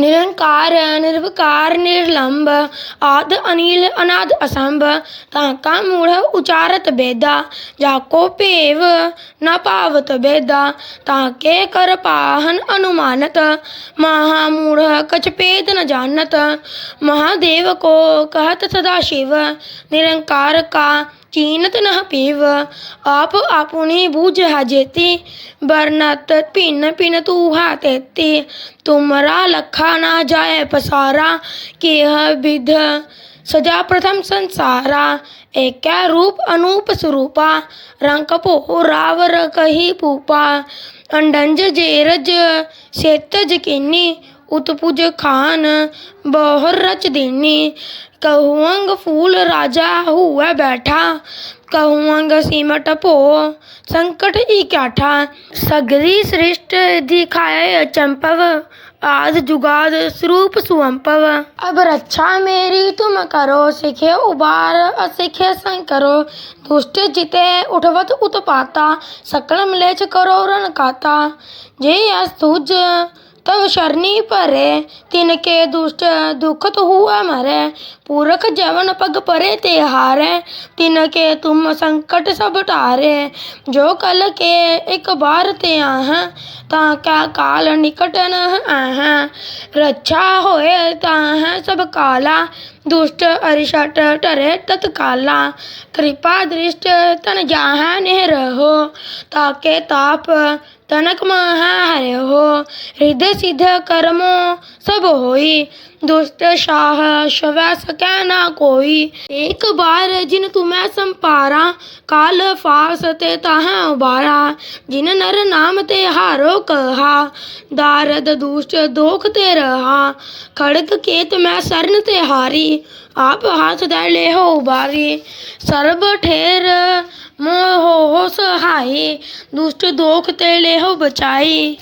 निरंकार, निर्विकार, निर्लंब, आद, अनिल, अनाद, असंभ, ताका मूढ़, उचारत, बेदा, जाको, पेव न पावत बेदा, ताके कर पाहन, अनुमानत, महामूढ़, कछ पेद न जानत, महादेव को कहत सदा शिव, निरंकार का चीनत न पीव, आप आपुनि भुज हजेति, बरनत पिन पिन तू हातेति, तुमरा लक लखा ना जाए पसारा केह विध सजा प्रथम संसारा। एक रूप अनूप स्वरूपा रंग भो रावर कही पूपा। अंडंज जेरज सेतज किन्नी ਉਤਪੁਜ ਖਾਨ ਬਹੁਰ ਰਚ ਦੇਨੀ ਕਹੂੰਗ ਫੂਲ ਰਾਜਾ ਹੁਆ ਬੈਠਾ ਕਹੂੰਗ ਸਿਮਟ ਭੋ संकट ही क्याठा सगरी सृष्ट दिखाए चंपव आद जुगाद स्वरूप सुअंपव अब रक्षा मेरी तुम करो सिखे उबार असिखे संग करो दुष्ट जिते उठवत उत्पाता सकल मलेच करो रण काता जे अस्तुज तब शरणी परे, तिनके दुष्ट दुखत हुआ मरे। पूरख जवन पग परे ते हारे, तिनके तुम संकट सब टारे। जो कल के एक बार ते आह ताका काल निकट न आह। रक्षा होए ताह सब काला, दुष्ट अरिषट टरे तत्काला। कृपा दृष्ट तन जाह रहो, ताके ताप तनक महा हरे हो हृदय सिद्ध कर्मो, सब होई। दुष्ट शाह शवै सकै ना कोई। एक बार जिन तुम्हें संपारा, काल फास ते ताह उबारा। जिन नर नाम ते हारो कहा, दारद दुष्ट दोख ते रहा। खड़ग केत मैं सरन ते हारी। आप हाथ दे ले हो उबारी सर्ब ठेर मोह हो सहाई दुष्ट दोख ते ले हो बचाई